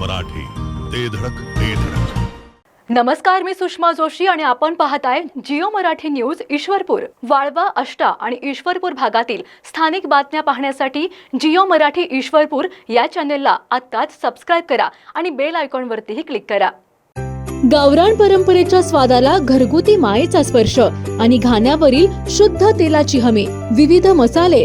मराठी. ते धडक ते धडक. नमस्कार मी सुषमा जोशी आणि आपण पाहताय जिओ मराठी न्यूज ईश्वरपूर. वाळवा अष्टा आणि ईश्वरपूर भागातील स्थानिक बातम्या पाहण्यासाठी जिओ मराठी ईश्वरपूर या चॅनेलला आत्ताच सबस्क्राईब करा आणि बेल आयकॉनवरतीही क्लिक करा. गावरान परंपरेच्या स्वादाला घरगुती मायेचा स्पर्श आणि घाण्यावरील शुद्ध तेलाची हमी विविध मसाले.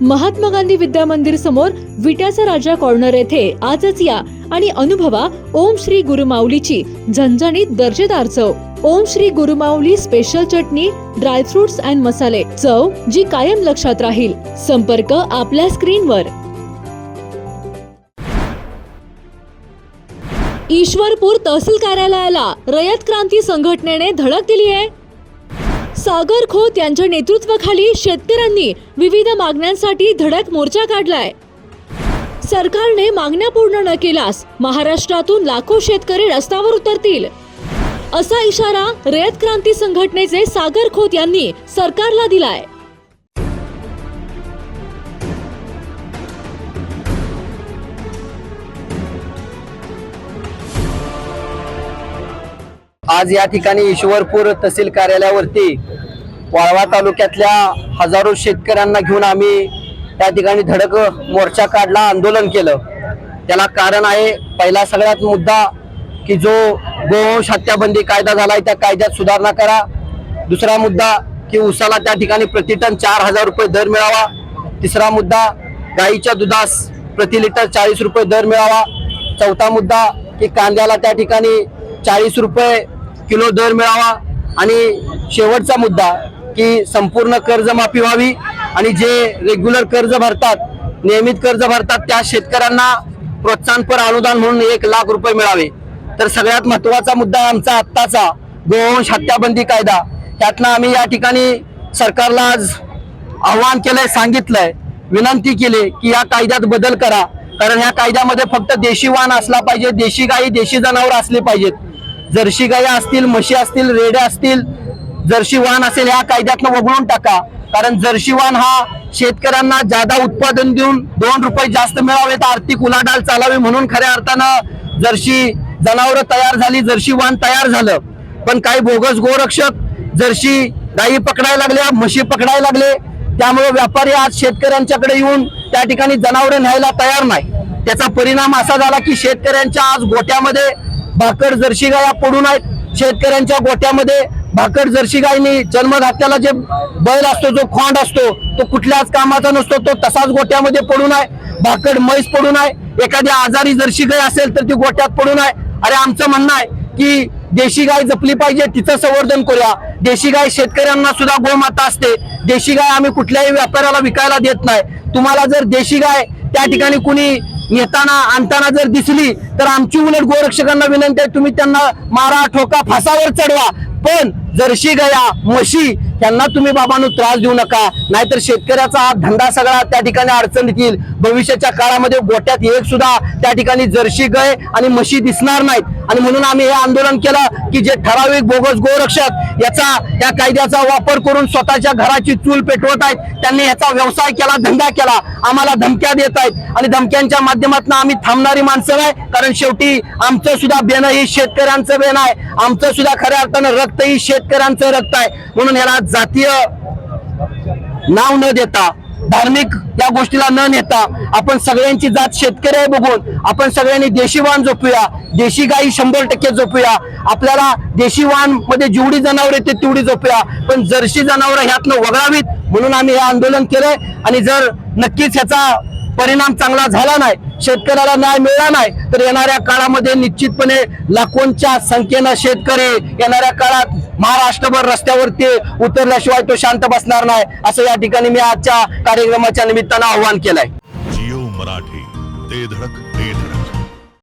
महात्मा गांधी विद्या मंदिर समोर विट्याचा राजा कॉर्नर येथे आजच या आणि अनुभवा ओम श्री गुरुमाऊलीची झणझणीत दर्जेदार चव. ओम श्री गुरुमाऊली स्पेशल चटणी ड्रायफ्रुट्स अँड मसाले चव जी कायम लक्षात राहील. संपर्क आपल्या स्क्रीनवर. ईश्वरपूर तहसील कार्यालयाला रयत क्रांती संघटनेने धडक दिली आहे. सागर खोत यांच्या नेतृत्वाखाली शेतकऱ्यांनी विविध मागण्यांसाठी धडक मोर्चा काढलाय. सरकारने मागण्या पूर्ण न केल्यास महाराष्ट्रातून लाखो शेतकरी रस्त्यावर उतरतील. असा इशारा रयत क्रांती संघटनेचे सागर खोत यांनी सरकारला दिलाय. आज या ठिकाणी ईश्वरपूर तहसील कार्यालयावरती वाळवा तालुक्यातल्या हजारो शेतकऱ्यांना घेऊन आम्ही त्या ठिकाणी धडक मोर्चा काढला आंदोलन केलं. त्याला कारण आहे पहिला सगळ्यात मुद्दा की जो गोवंश हत्याबंदी कायदा झालाय त्या कायद्यात सुधारणा करा. दुसरा मुद्दा की उसाला त्या ठिकाणी प्रतिटन चार हजार रुपये दर मिळावा. तिसरा मुद्दा गाईच्या दुधास प्रति लिटर चाळीस रुपये दर मिळावा. चौथा मुद्दा की कांद्याला त्या ठिकाणी चाळीस रुपये किलो दर मिळावा. आणि शेवटचा मुद्दा की संपूर्ण कर्जमाफी व्हावी. आणि जे रेग्युलर कर्ज भरतात नियमित कर्ज भरतात त्या शेतकऱ्यांना प्रोत्साहनपर अनुदान म्हणून एक लाख रुपये मिळावे. तर सगळ्यात महत्त्वाचा मुद्दा आमचा आत्ताचा. गोवंश हत्याबंदी कायदा. त्यातनं आम्ही या ठिकाणी सरकारला आज आव्हान केलंय सांगितलंय. विनंती केली की या कायद्यात बदल करा. कारण ह्या कायद्यामध्ये फक्त देशी वाहन असला पाहिजे देशी गाई देशी जनावर असले पाहिजेत. जर्शी गाया असतील म्हशी असतील रेड्या असतील जर्शी वाहन असेल ह्या कायद्यातनं वगळून टाका. कारण जर्शी वाहन हा शेतकऱ्यांना जादा उत्पादन देऊन दोन रुपये जास्त मिळावे तर आर्थिक उलाढाल चालावी म्हणून खऱ्या अर्थानं जर्शी जनावरं तयार झाली जर्शी वाहन तयार झालं. पण काही बोगस गोरक्षक जर्शी गायी पकडायला लागल्या म्हशी पकडायला लागले. त्यामुळे व्यापारी आज शेतकऱ्यांच्याकडे येऊन त्या ठिकाणी जनावरं न्यायला तयार नाही. त्याचा परिणाम असा झाला की शेतकऱ्यांच्या आज गोट्यामध्ये भाकर जर्शी गाया पडून आहेत. शेतकऱ्यांच्या गोट्यामध्ये भाकर जर्शी गायनी जन्मघात्याला जे बैल असतो जो खोंड असतो तो कुठल्याच कामाचा नसतो तो तसाच गोट्यामध्ये पडून आहे. भाकर म्हैस पडून आहे. एखादी आजारी जर्शी गाय असेल तर ती गोट्यात पडून आहे. अरे आमचं म्हणणं आहे की देशी गाय जपली पाहिजे तिचं संवर्धन करूया. देशी गाय शेतकऱ्यांना सुद्धा गोमाता असते. देशी गाय आम्ही कुठल्याही व्यापाऱ्याला विकायला देत नाही. तुम्हाला जर देशी गाय त्या ठिकाणी कुणी येताना आणताना जर दिसली तर आमची उलट गोरक्षकांना विनंती आहे तुम्ही त्यांना मारा ठोका फासावर चढवा. पण जर्शी गया म्हशी त्यांना तुम्ही बाबांनो त्रास देऊ नका. नाहीतर शेतकऱ्याचा हा धंदा सगळा त्या ठिकाणी अडचण येईल. भविष्याच्या काळामध्ये गोट्यात एक सुद्धा त्या ठिकाणी जर्शी गाय आणि म्हशी दिसणार नाहीत. आणि म्हणून आम्ही हे आंदोलन केलं की जे ठराविक बोगस गोरक्षक याचा या कायद्याचा वापर करून स्वतःच्या घराची चूल पेटवत आहेत. त्यांनी याचा व्यवसाय केला धंदा केला. आम्हाला धमक्या देत आहेत. आणि धमक्यांच्या माध्यमातून आम्ही थांबणारी माणसं नाही. कारण शेवटी आमचं सुद्धा बेन ही शेतकऱ्यांचं बेन आहे. आमचं सुद्धा खऱ्या अर्थानं रक्त ही शेतकऱ्यांचं रक्त आहे. म्हणून याला जातीय नाव न देता धार्मिक या गोष्टीला न नेता आपण सगळ्यांची जात शेतकरी आहे बघून आपण सगळ्यांनी देशी वाहन जोपूया देशी गाई शंभर टक्के जोपूया आपल्याला देशी वाहनमध्ये जेवढी जनावर येते तेवढी जोपूया पण जर्शी जनावर ह्यातनं वगळावीत म्हणून आम्ही हे आंदोलन केलंय. आणि जर नक्कीच ह्याचा परिणाम चांगला झाला नाही शेतकऱ्याला न्याय मिळाला नाही तर येणाऱ्या काळामध्ये निश्चितपणे लाखोंच्या संख्येनं शेतकरी येणाऱ्या काळात महाराष्ट्रभर रस्त्यावरती उतरल्याशिवाय तो शांत बसणार नाही असं या ठिकाणी मी आजच्या कार्यक्रमाच्या निमित्तानं आव्हान केलंय. जिओ मराठी ते धडक.